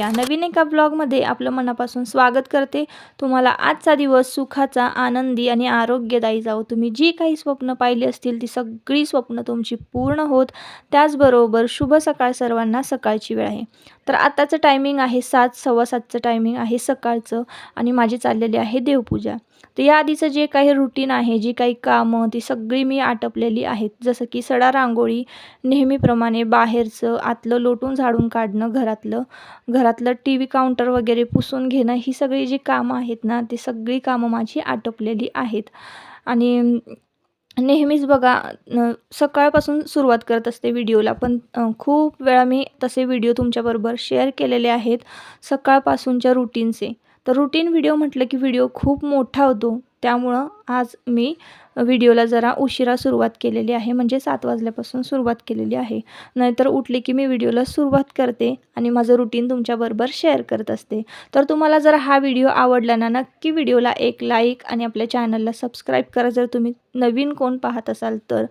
या नवीन एका ब्लॉगमध्ये आपलं मनापासून स्वागत करते. तुम्हाला आजचा दिवस सुखाचा आनंदी आणि आरोग्यदायी जावं. तुम्ही जी काही स्वप्न पाहिली असतील ती सगळी स्वप्न तुमची पूर्ण होत. त्याचबरोबर शुभ सकाळ सर्वांना सकाळची वेळ आहे. तर आताचं टायमिंग आहे सात सव्वा सातचं टायमिंग आहे सकाळचं आणि माझी चाललेली आहे देवपूजा. तर या आधीचं जे काही रुटीन आहे जी काही कामं ती सगळी मी आटपलेली आहेत. जसं की सडा रांगोळी नेहमीप्रमाणे बाहेरचं आतलं लोटून झाडून काढणं घरातलं घरातलं टी व्ही काउंटर वगैरे पुसून घेणं ही सगळी जी कामं आहेत ना ती सगळी कामं माझी आटपलेली आहेत. आणि नेहमीच बघा सकाळपासून सुरुवात करत असते व्हिडिओला पण खूप वेळा मी तसे व्हिडिओ तुमच्याबरोबर शेअर केलेले आहेत सकाळपासूनच्या रुटीनचे तर रुटीन व्हिडिओ म्हटलं की व्हिडिओ खूप मोठा होतो. त्यामुळं आज मी व्हिडिओला जरा उशिरा सुरुवात केलेली आहे. म्हणजे सात वाजल्यापासून सुरुवात केलेली आहे. नाहीतर उठले की मी व्हिडिओला सुरुवात करते आणि माझं रुटीन तुमच्याबरोबर शेअर करत असते. तर तुम्हाला जर हा व्हिडिओ आवडला ना नक्की व्हिडिओला एक लाईक आणि आपल्या चॅनलला सबस्क्राईब करा. जर तुम्ही नवीन कोण पाहत असाल तर.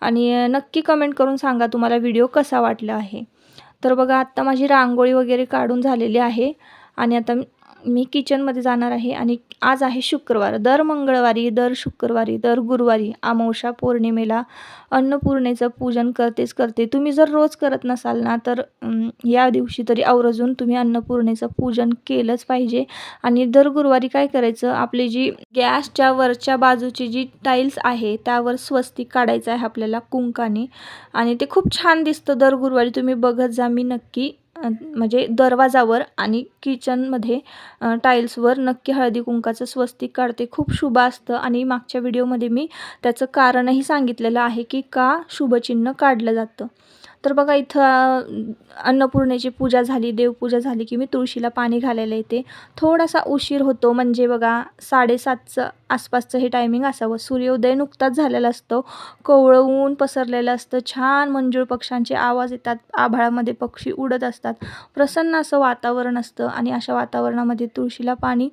आणि नक्की कमेंट करून सांगा तुम्हाला व्हिडिओ कसा वाटला आहे. तर बघा आत्ता माझी रांगोळी वगैरे काढून झालेली आहे. आणि आता मी- किचनमध्ये जाणार आहे आणि आज आहे शुक्रवार. दर मंगळवारी दर शुक्रवारी दर गुरुवारी अमावस्या पौर्णिमेला अन्नपूर्णेचं पूजन करतेच करते. तुम्ही जर रोज करत नसाल ना तर या दिवशी तरी आवर्जून तुम्ही अन्नपूर्णेचं पूजन केलंच पाहिजे. आणि दर गुरुवारी काय करायचं आपली जी गॅसच्या वरच्या बाजूची जी टाईल्स आहे त्यावर स्वस्तिक काढायचं आहे आपल्याला कुंकाने. आणि ते खूप छान दिसतं दर गुरुवारी. तुम्ही बघत जा मी नक्की म्हणजे दरवाजावर आणि किचनमध्ये टाईल्सवर नक्की हळदी कुंकाचं स्वस्तिक काढते. खूप शुभ असतं आणि मागच्या व्हिडिओमध्ये मी त्याचं कारणही सांगितलेलं आहे की का शुभचिन्ह काढलं जातं. तर बघा इथं अन्नपूर्णेची पूजा झाली देवपूजा झाली की मी तुळशीला पाणी घालायला येते. थोडासा उशीर होतो म्हणजे बघा साडेसातचं आसपासचं हे टायमिंग असावं. सूर्योदय नुकताच झालेला असतो. कोवळं ऊन पसरलेलं असतं. छान मंजूळ पक्ष्यांचे आवाज येतात. आभाळामध्ये पक्षी उडत असतात. प्रसन्न असं वातावरण असतं आणि अशा वातावरणामध्ये तुळशीला पाणी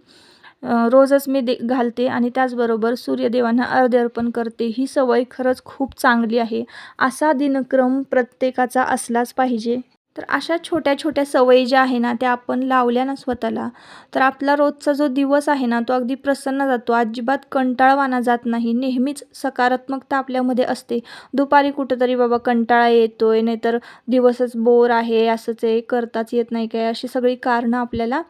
रोजच मी दे घालते आणि त्याचबरोबर सूर्यदेवांना अर्धे अर्पण करते. ही सवय खरंच खूप चांगली आहे. असा दिनक्रम प्रत्येकाचा असलाच पाहिजे. तर अशा छोट्या छोट्या सवयी ज्या आहे ना त्या आपण लावल्या ना स्वतःला तर आपला रोजचा जो दिवस आहे ना तो अगदी प्रसन्न जातो. अजिबात कंटाळवाना जात नाही. नेहमीच सकारात्मकता आपल्यामध्ये असते. दुपारी कुठंतरी बाबा कंटाळा येतो आहे नाहीतर दिवसच बोर आहे असंच आहे करताच येत नाही काय अशी सगळी कारणं आपल्याला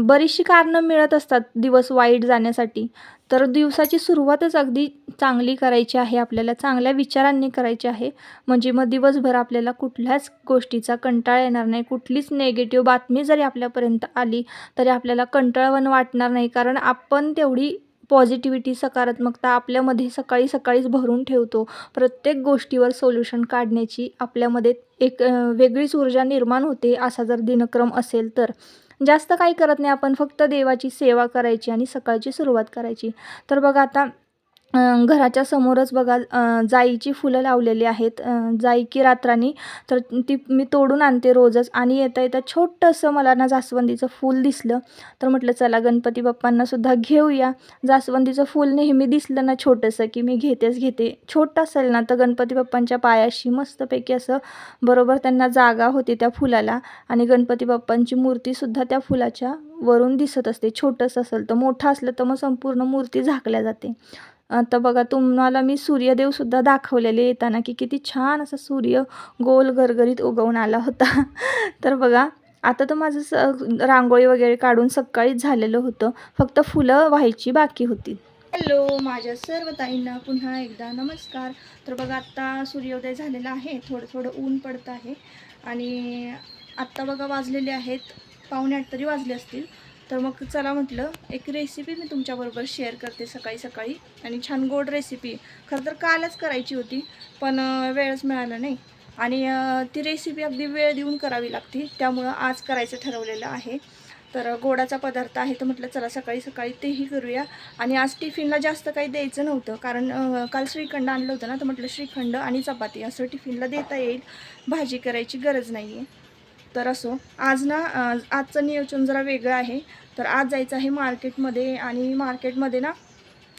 बरीचशी कारणं मिळत असतात दिवस वाईट जाण्यासाठी. तर दिवसाची सुरुवातच अगदी चांगली करायची आहे आपल्याला चांगल्या विचारांनी करायची आहे. म्हणजे मग दिवसभर आपल्याला कुठल्याच गोष्टीचा कंटाळा येणार नाही. कुठलीच नेगेटिव्ह बातमी जरी आपल्यापर्यंत आली तरी आपल्याला कंटाळवण वाटणार नाही. कारण आपण तेवढी पॉझिटिव्हिटी सकारात्मकता आपल्यामध्ये सकाळी सकाळीच भरून ठेवतो. प्रत्येक गोष्टीवर सोल्युशन काढण्याची आपल्यामध्ये एक वेगळीच ऊर्जा निर्माण होते असा जर दिनक्रम असेल तर. जास्त काही करत नाही. आपण फक्त देवाची सेवा करायची आणि सकाळची सुरुवात करायची. तर बघा आता घराच्या समोरच बघा जाईची फुलं लावलेली आहेत. जाई की रात्रानी तर ती मी तोडून आणते रोजच. आणि येता येता छोटंसं मला ना जास्वंदीचं फूल दिसलं. तर म्हटलं चला गणपती बाप्पांनासुद्धा घेऊया. जास्वंदीचं फूल नेहमी दिसलं ना छोटंसं की मी घेतेच घेते. छोटं असेल ना तर गणपती बाप्पांच्या पायाशी मस्तपैकी असं बरोबर त्यांना जागा होती त्या फुलाला. आणि गणपती बाप्पांची मूर्तीसुद्धा त्या फुलाच्या वरून दिसत असते. छोटंसं असेल तर मोठं असलं तर मग संपूर्ण मूर्ती झाकल्या जाते. आता बघा तुम्हाला मी सूर्यदेवसुद्धा दाखवलेले येताना की किती छान असा सूर्य गोल गरगरीत उगवून आला होता. तर बघा आता तर माझं स रांगोळी वगैरे काढून सकाळीच झालेलं होतं. फक्त फुलं व्हायची बाकी होती. हॅलो माझ्या सर्व ताईंना पुन्हा एकदा नमस्कार. तर बघा आत्ता सूर्योदय झालेला आहे. थोडं थोडं ऊन पडतं आहे. आणि आत्ता बघा वाजलेले आहेत. पावणे आठ तरी वाजले असतील. तर मग चला म्हटलं एक रेसिपी मी तुमच्याबरोबर शेअर करते सकाळी सकाळी. आणि छान गोड रेसिपी खरं तर कालच करायची होती पण वेळच मिळाला नाही. आणि ती रेसिपी अगदी वेळ देऊन करावी लागते. त्यामुळं आज करायचं ठरवलेलं आहे. तर गोडाचा पदार्थ आहे तर म्हटलं चला सकाळी सकाळी तेही करूया. आणि आज टिफिनला जास्त काही द्यायचं नव्हतं कारण काल श्रीखंड आणलं होतं ना तर म्हटलं श्रीखंड आणि चपाती असं टिफिनला देता येईल. भाजी करायची गरज नाही आहे तर असो. आज ना आजचं नियोजन जरा वेगळं आहे. तर आज जायचं आहे मार्केटमध्ये आणि मार्केटमध्ये ना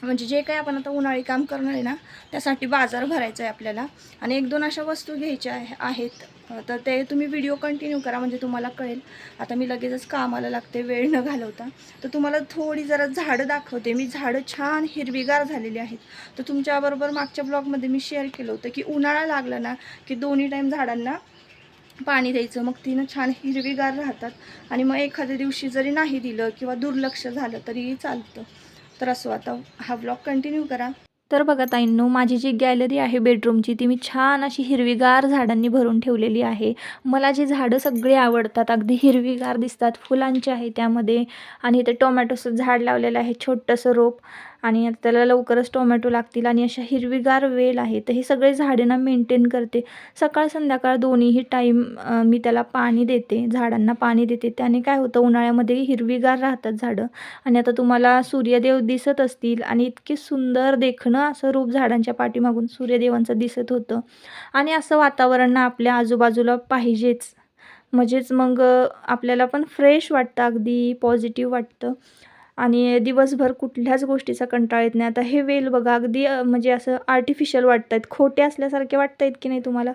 म्हणजे जे काही आपण आता उन्हाळी काम करणार आहे ना त्यासाठी बाजार भरायचा आहे आपल्याला. आणि एक दोन अशा वस्तू घ्यायच्या आहे आहेत. तर ते तुम्ही व्हिडिओ कंटिन्यू करा म्हणजे तुम्हाला कळेल. आता मी लगेचच कामाला लागते वेळ न घालवता. तर तुम्हाला थोडी जरा झाडं दाखवते. मी झाडं छान हिरवीगार झालेली आहेत. तर तुमच्याबरोबर मागच्या ब्लॉगमध्ये मी शेअर केलं होतं की उन्हाळा लागला ना की दोन्ही टाईम झाडांना पाणी द्यायचं. मग तिनं छान हिरवीगार राहतात. आणि मग एखाद्या दिवशी जरी नाही दिलं किंवा दुर्लक्ष झालं तरी चालतं. तर असो आता हा ब्लॉग कंटिन्यू करा. तर बघा ताईंनो माझी जी गॅलरी आहे बेडरूमची ती मी छान अशी हिरवीगार झाडांनी भरून ठेवलेली आहे. मला जी झाडं सगळी आवडतात अगदी हिरवीगार दिसतात फुलांची आहे त्यामध्ये. आणि इथे टोमॅटोचं झाड लावलेलं आहे छोटंसं रोप. आणि आता त्याला लवकरच टोमॅटो लागतील आणि अशा हिरवीगार वेल आहे. तर हे सगळे झाडांना मेंटेन करते. सकाळ संध्याकाळ दोन्हीही टाईम मी त्याला पाणी देते. झाडांना पाणी देते. त्याने काय होतं उन्हाळ्यामध्ये हिरवीगार राहतात झाडं. आणि आता तुम्हाला सूर्यदेव दिसत असतील आणि इतके सुंदर देखणं असं रूप झाडांच्या पाठीमागून सूर्यदेवांचं दिसत होतं. आणि असं वातावरण ना आपल्या आजूबाजूला पाहिजेच. म्हणजेच मग आपल्याला पण फ्रेश वाटतं अगदी पॉझिटिव्ह वाटतं. आणि दिवसभर कुठल्याच गोष्टीचा कंटाळा येत नाही. आता हे वेल बघा अगदी म्हणजे असं आर्टिफिशियल वाटत आहेत खोटे असल्यासारखे वाटत आहेत की नाही तुम्हाला?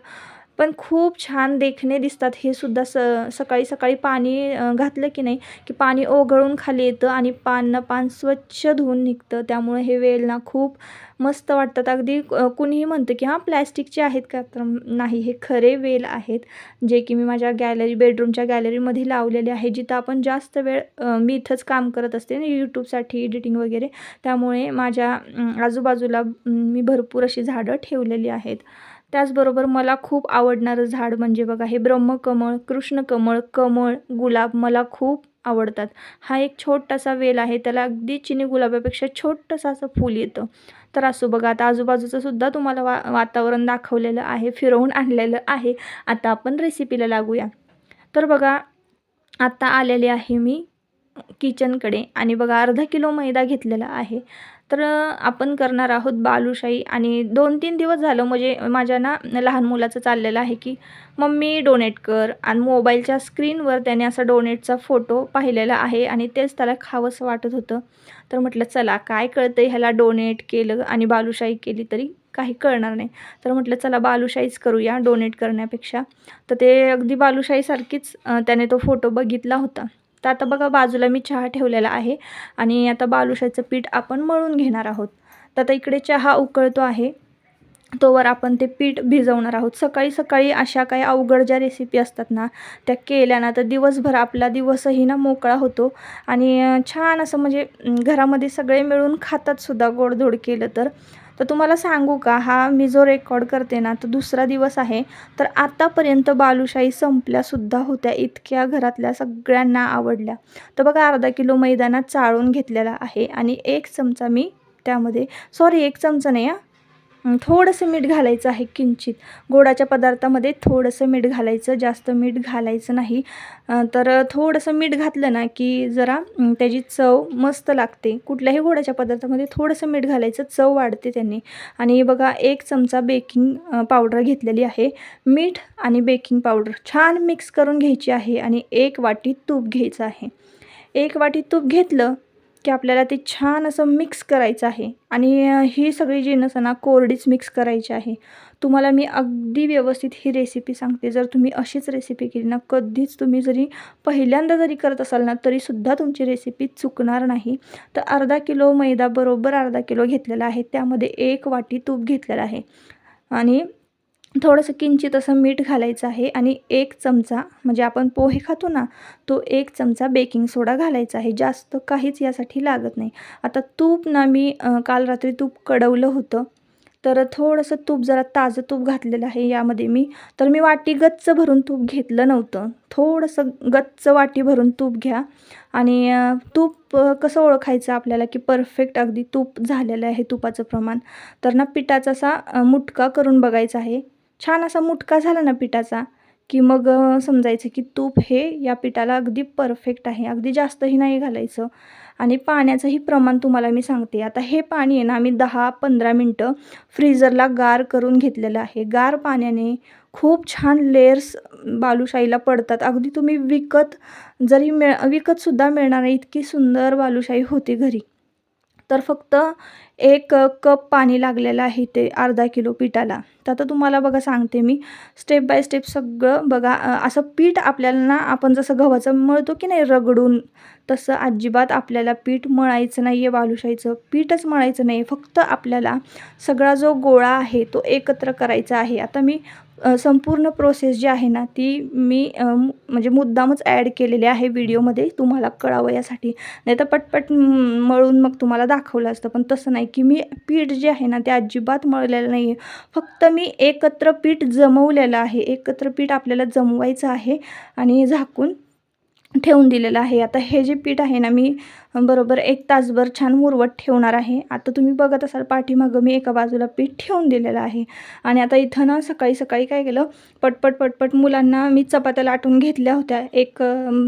पण खूप छान देखणे दिसतात. हे सुद्धा स सकाळी सकाळी पाणी घातलं की नाही की पाणी ओघळून खाली येतं आणि पान पान स्वच्छ धुवून निघतं. त्यामुळे हे वेलना खूप मस्त वाटतात. अगदी कुणीही म्हणतं की हां प्लॅस्टिकचे आहेत का? तर नाही. हे खरे वेल आहेत जे की मी माझ्या गॅलरी बेडरूमच्या गॅलरीमध्ये लावलेले आहे जिथं आपण जास्त वेळ मी इथंच काम करत असते ना यूट्यूबसाठी एडिटिंग वगैरे. त्यामुळे माझ्या आजूबाजूला मी भरपूर अशी झाडं ठेवलेली आहेत. त्याचबरोबर मला खूप आवडणारं झाड म्हणजे बघा हे ब्रह्मकमळ कृष्णकमळ कमळ गुलाब मला खूप आवडतात. हा एक छोटासा वेल आहे त्याला अगदी चिनी गुलाबापेक्षा छोटंसं असं फूल येतं. तर असो बघा आता आजूबाजूचं सुद्धा तुम्हाला वा वातावरण दाखवलेलं आहे फिरवून आणलेलं आहे. आता आपण रेसिपीला लागूया. तर बघा आता आलेले आहे मी किचनकडे आणि बघा अर्धा किलो मैदा घेतलेला आहे. तर आपण करणार आहोत बालुशाही. आणि दोन तीन दिवस झालं म्हणजे माझ्या ना लहान मुलाचं चाललेलं आहे की मम्मी डोनेट कर. आणि मोबाईलच्या स्क्रीनवर त्याने असा डोनेटचा फोटो पाहिलेला आहे आणि तेच त्याला खावंसं वाटत होतं. तर म्हटलं चला काय कळतं ह्याला डोनेट केलं आणि बालुशाही केली तरी काही कळणार नाही. तर म्हटलं चला बालुशाहीच करूया डोनेट करण्यापेक्षा. तर ते अगदी बालुशाहीसारखीच त्याने तो फोटो बघितला होता. तर आता बघा बाजूला मी चहा ठेवलेला आहे आणि आता बालुशाचं पीठ आपण मळून घेणार आहोत. तर आता इकडे चहा उकळतो आहे. तोवर आपण ते पीठ भिजवणार आहोत. सकाळी सकाळी अशा काही अवघड ज्या रेसिपी असतात ना त्या केल्या ना तर दिवसभर आपला दिवसही ना मोकळा होतो. आणि छान असं म्हणजे घरामध्ये सगळे मिळून खातात सुद्धा गोडधोड केलं तर. तर तुम्हाला सांगू का हा मी जो रेकॉर्ड करते ना तर दुसरा दिवस आहे. तर आतापर्यंत बालुशाही संपल्यासुद्धा होत्या इतक्या घरातल्या सगळ्यांना आवडल्या. तर बघा अर्धा किलो मैदानात चाळून घेतलेला आहे आणि एक चमचा मी त्यामध्ये सॉरी एक चमचा नाही हां. थोडंसं मीठ घालायचं आहे किंचित. गोडाच्या पदार्थामध्ये थोडंसं मीठ घालायचं जास्त मीठ घालायचं नाही. तर थोडंसं मीठ घातलं ना की जरा त्याची चव मस्त लागते. कुठल्याही गोडाच्या पदार्थामध्ये थोडंसं मीठ घालायचं चव वाढते त्यांनी. आणि बघा एक चमचा बेकिंग पावडर घेतलेली आहे. मीठ आणि बेकिंग पावडर छान मिक्स करून घ्यायची आहे आणि एक वाटी तूप घ्यायचं आहे. एक वाटी तूप घेतलं की आपल्याला ते छान असं मिक्स करायचं आहे. आणि ही सगळी जिन्नस ना कोरडीच मिक्स करायची आहे. तुम्हाला मी अगदी व्यवस्थित ही रेसिपी सांगते. जर तुम्ही अशीच रेसिपी केली ना कधीच तुम्ही जरी पहिल्यांदा जरी करत असाल ना तरीसुद्धा तुमची रेसिपी चुकणार नाही. तर अर्धा किलो मैदा बरोबर अर्धा किलो घेतलेला आहे. त्यामध्ये एक वाटी तूप घेतलेलं आहे. आणि थोडंसं किंचित असं मीठ घालायचं आहे आणि एक चमचा म्हणजे आपण पोहे खातो ना तो एक चमचा बेकिंग सोडा घालायचा आहे. जास्त काहीच यासाठी लागत नाही. आता तूप ना मी काल रात्री तूप कडवलं होतं. तर थोडंसं तूप जरा ताजं तूप घातलेलं आहे यामध्ये मी. तर मी वाटी गच्च भरून तूप घेतलं नव्हतं. थोडंसं गच्च वाटी भरून तूप घ्या. आणि तूप कसं ओळखायचं आपल्याला की परफेक्ट अगदी तूप झालेलं आहे तुपाचं प्रमाण? तर ना पिठाचा असा मुटका करून बघायचा आहे. छान असा मुटका झाला ना पिठाचा की मग समजायचं की तूप हे या पिठाला अगदी परफेक्ट आहे अगदी जास्तही नाही घालायचं. आणि पाण्याचंही प्रमाण तुम्हाला मी सांगते. आता हे पाणी आहे ना आम्ही दहा पंधरा मिनटं फ्रीजरला गार करून घेतलेलं आहे. गार पाण्याने खूप छान लेयर्स बालुशाहीला पडतात. अगदी तुम्ही विकत जरी मिळ विकतसुद्धा मिळणार नाही इतकी सुंदर बालुशाही होती घरी. तर फक्त एक कप पाणी लागलेलं आहे ते अर्धा किलो पिठाला. तर आता तुम्हाला बघा सांगते मी. स्टेप बाय स्टेप सगळं बघा असं पीठ आपल्याला ना आपण जसं गव्हाचं मळतो की नाही रगडून तसं अजिबात आपल्याला पीठ मळायचं नाही आहे बालुशाहीचं. पीठच मळायचं नाही फक्त आपल्याला सगळा जो गोळा आहे तो एकत्र करायचा आहे. आता मी संपूर्ण प्रोसेस जी आहे ना ती मी म्हणजे मुद्दामच ॲड केलेली आहे व्हिडिओमध्ये तुम्हाला कळावं यासाठी. नाही तर पटपट मळून मग तुम्हाला दाखवलं असतं. पण तसं नाही की मी पीठ जे आहे ना ते अजिबात मळलेलं नाही आहे फक्त मी एकत्र पीठ जमवलेलं आहे. एकत्र पीठ आपल्याला जमवायचं आहे आणि झाकून ठेवून दिलेलं आहे. आता हे जे पीठ आहे ना मी बरोबर एक तासभर छान मुरवत ठेवणार आहे. आता तुम्ही बघत असाल पाठीमागं मी एका बाजूला पीठ ठेवून दिलेलं आहे. आणि आता इथं ना सकाळी सकाळी काय केलं पटपट पटपट मुलांना मी चपात्या लाटून घेतल्या होत्या. एक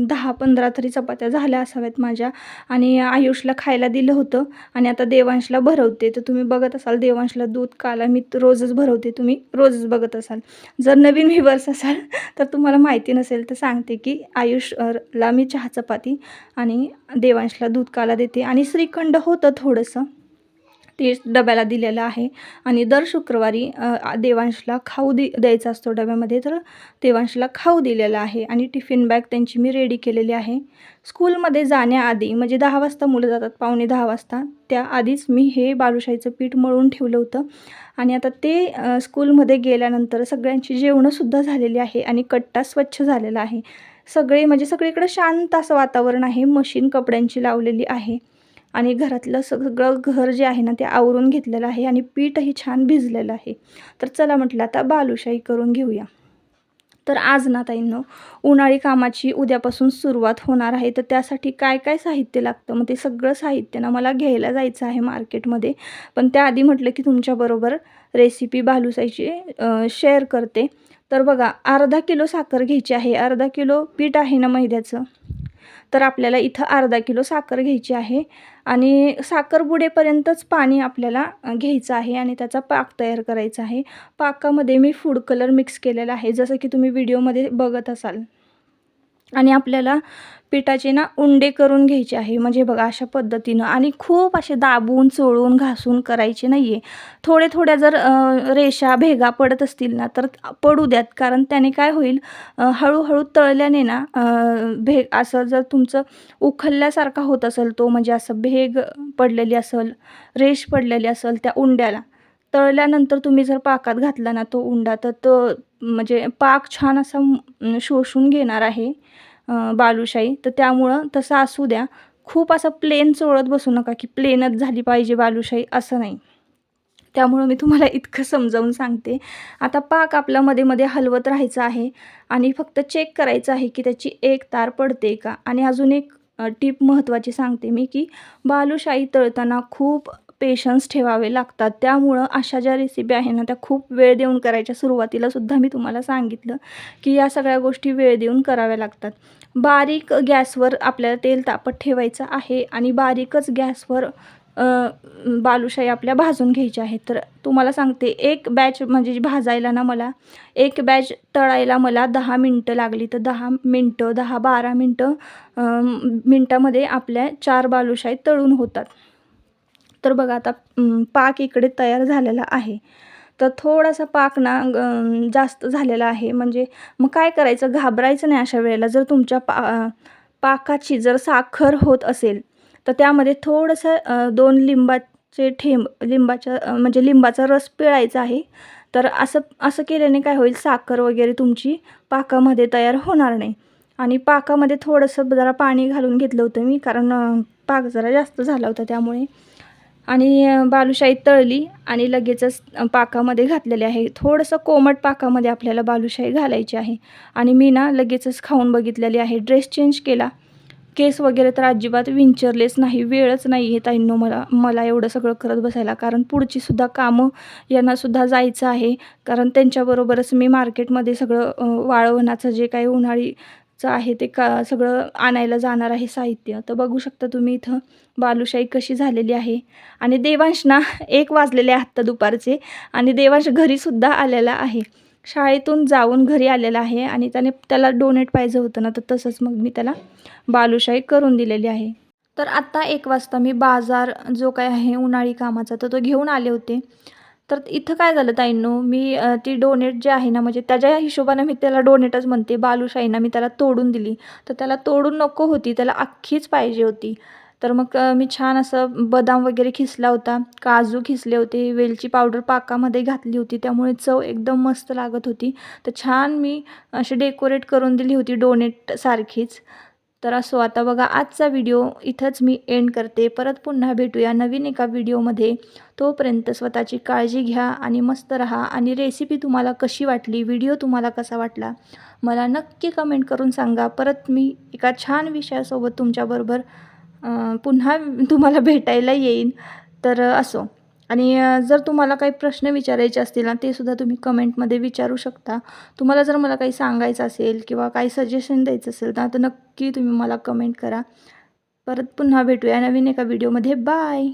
दहा पंधरा तरी चपात्या झाल्या असाव्यात माझ्या. आणि आयुषला खायला दिलं होतं. आणि आता देवांशला भरवते. तर तुम्ही बघत असाल देवांशला दूध काला मी रोजच भरवते. तुम्ही रोजच बघत असाल. जर नवीन व्हिवर्स असाल तर तुम्हाला माहिती नसेल तर सांगते की आयुष ला मी चहा चपाती आणि देवांशला दूध काला देते. आणि श्रीखंड होतं थोडंसं. ते डब्याला दिलेलं आहे. आणि दर शुक्रवारी देवांशला खाऊ दि द्यायचा असतो डब्यामध्ये. तर देवांशला खाऊ दिलेला आहे. आणि टिफिन बॅग त्यांची मी रेडी केलेली आहे. स्कूलमध्ये जाण्याआधी म्हणजे दहा वाजता मुलं जातात पावणे दहा वाजता. त्याआधीच मी हे बालुशाहीचं पीठ मळून ठेवलं होतं. आणि आता ते स्कूलमध्ये गेल्यानंतर सगळ्यांची जेवणंसुद्धा झालेली आहे. आणि कट्टा स्वच्छ झालेला आहे. सगळे म्हणजे सगळीकडं शांत असं वातावरण आहे. मशीन कपड्यांची लावलेली आहे. आणि घरातलं सगळं घर जे आहे ना ते आवरून घेतलेलं आहे आणि पीठही छान भिजलेलं आहे. तर चला म्हटलं आता बालुशाही करून घेऊया. तर आज ना ताईंनो उन्हाळी कामाची उद्यापासून सुरुवात होणार आहे. तर त्यासाठी काय काय साहित्य लागतं? मग ते सगळं साहित्य ना मला घ्यायला जायचं आहे मार्केटमध्ये. पण त्याआधी म्हटलं की तुमच्याबरोबर रेसिपी बालुशाहीची शेअर करते. तर बघा अर्धा किलो साखर घ्यायची आहे. अर्धा किलो पीठ आहे ना मैद्याचं? तर आपल्याला इथं अर्धा किलो साखर घ्यायची आहे. आणि साखर बुडेपर्यंतच पाणी आपल्याला घ्यायचं आहे आणि त्याचा पाक तयार करायचा आहे. पाकामध्ये मी फूड कलर मिक्स केलेला आहे. जसं की तुम्ही व्हिडिओमध्ये बघत असाल. आणि आपल्याला पिठाचे ना उंडे करून घ्यायचे आहे. म्हणजे बघा अशा पद्धतीनं. आणि खूप असे दाबून चोळून घासून करायचे नाही आहे थोडे थोड्या जर रेषा भेगा पडत असतील ना तर पडू द्यात. कारण त्याने काय होईल हळूहळू तळल्याने ना भे भेग असं जर तुमचं उखलल्यासारखा होत असेल तो म्हणजे असं भेग पडलेली असेल रेष पडलेली असेल त्या उंड्याला तळल्यानंतर तुम्ही जर पाकात घातला ना तो उंडा तर तो म्हणजे पाक छान असा शोषून घेणार आहे बालूशाही बालुशाही. तर त्यामुळं तसं असू द्या. खूप असं प्लेन चोळत बसू नका की प्लेनच झाली पाहिजे बालुशाही असं नाही. त्यामुळं मी तुम्हाला इतकं समजावून सांगते. आता पाक आपला मध्ये मध्ये हलवत राहायचं आहे आणि फक्त चेक करायचं आहे की त्याची एक तार पडते का? आणि अजून एक टीप महत्त्वाची सांगते मी की बालुशाही तळताना खूप पेशन्स ठेवावे लागतात. त्यामुळं अशा ज्या रेसिपी आहे ना त्या खूप वेळ देऊन करायच्या सुरुवातीला सुद्धा मी तुम्हाला सांगितलं की या सगळ्या गोष्टी वेळ देऊन कराव्या लागतात. बारीक गॅसवर आपल्याला तेल तापत ठेवायचं आहे आणि बारीकच गॅसवर बालुशाही आपल्या भाजून घ्यायच्या आहेत. तर तुम्हाला सांगते एक बॅच म्हणजे भाजायला ना मला एक बॅच तळायला मला दहा मिनटं लागली. तर दहा मिनटं दहा बारा मिनटं मिनटामध्ये आपल्या चार बालुशाही तळून होतात. तर बघा आता पाक इकडे तयार झालेला आहे. तर थोडासा पाक ना जास्त झालेला आहे. म्हणजे मग काय करायचं? घाबरायचं नाही अशा वेळेला. जर तुमच्या पा पाकाची जर साखर होत असेल तर त्यामध्ये थोडंसं दोन लिंबाचे ठेंब लिंबाच्या म्हणजे लिंबाचा रस पिळायचा आहे. तर असं असं केल्याने काय होईल? साखर वगैरे तुमची पाकामध्ये तयार होणार नाही. आणि पाकामध्ये थोडंसं जरा पाणी घालून घेतलं होतं मी कारण पाक जरा जास्त झाला होता त्यामुळे. आणि बालुशाही तळली आणि लगेचच पाकामध्ये घातलेले आहे. थोडंसं कोमट पाकामध्ये आपल्याला बालुशाही घालायची आहे. आणि मी ना लगेचच खाऊन बघितलेली आहे. ड्रेस चेंज केला. केस वगैरे तर अजिबात विंचरलेच नाही. वेळच नाही आहे ताईंनो मला मला एवढं सगळं करत बसायला. कारण पुढची सुद्धा कामं यांनासुद्धा जायचं आहे. कारण त्यांच्याबरोबरच मी मार्केटमध्ये सगळं वाळवण्याचं वाळवणाचं जे काही उन्हाळी चं आहे ते का सगळं आणायला जाणार आहे साहित्य. तर बघू शकता तुम्ही इथं बालुशाही कशी झालेली आहे. आणि देवांश ना एक वाजलेले आहे आत्ता दुपारचे. आणि देवांश घरीसुद्धा आलेला आहे. शाळेतून जाऊन घरी आलेला आहे आणि त्याने त्याला डोनेट पाहिजे होतं ना तर तसंच मग मी त्याला बालुशाही करून दिलेली आहे. तर आत्ता एक वाजता मी बाजार जो काय आहे उन्हाळी कामाचा तर तो घेऊन आले होते. तर इथं काय झालं ताईंनो मी ती डोनेट जे आहे ना म्हणजे त्याच्या हिशोबाने मी त्याला डोनेटच म्हणते. बालुशाहीना मी त्याला तोडून दिली. तर त्याला तोडून नको होती त्याला अख्खीच पाहिजे होती. तर मग मी छान असं बदाम वगैरे खिसला होता. काजू खिसले होते. वेलची पावडर पाकामध्ये घातली होती. त्यामुळे चव एकदम मस्त लागत होती. तर छान मी अशी डेकोरेट करून दिली होती डोनेट सारखीच. तर असो आता बघा आजचा व्हिडिओ इथंच मी एंड करते. परत पुन्हा भेटूया नवीन एका व्हिडिओमध्ये तोपर्यंत स्वतःची काळजी घ्या आणि मस्त राहा. आणि रेसिपी तुम्हाला कशी वाटली? व्हिडिओ तुम्हाला कसा वाटला? मला नक्की कमेंट करून सांगा. परत मी एका छान विषयासोबत तुमच्याबरोबर पुन्हा तुम्हाला भेटायला येईन. तर असो. आणि जर तुम्हाला काही प्रश्न विचारायचे असतील ना ते सुद्धा तुम्ही कमेंटमध्ये विचारू शकता. तुम्हाला जर मला काही सांगायचं असेल किंवा काही सजेशन द्यायचं असेल ना तर नक्की तुम्ही मला कमेंट करा. परत पुन्हा भेटूया नवीन एका व्हिडिओमध्ये बाय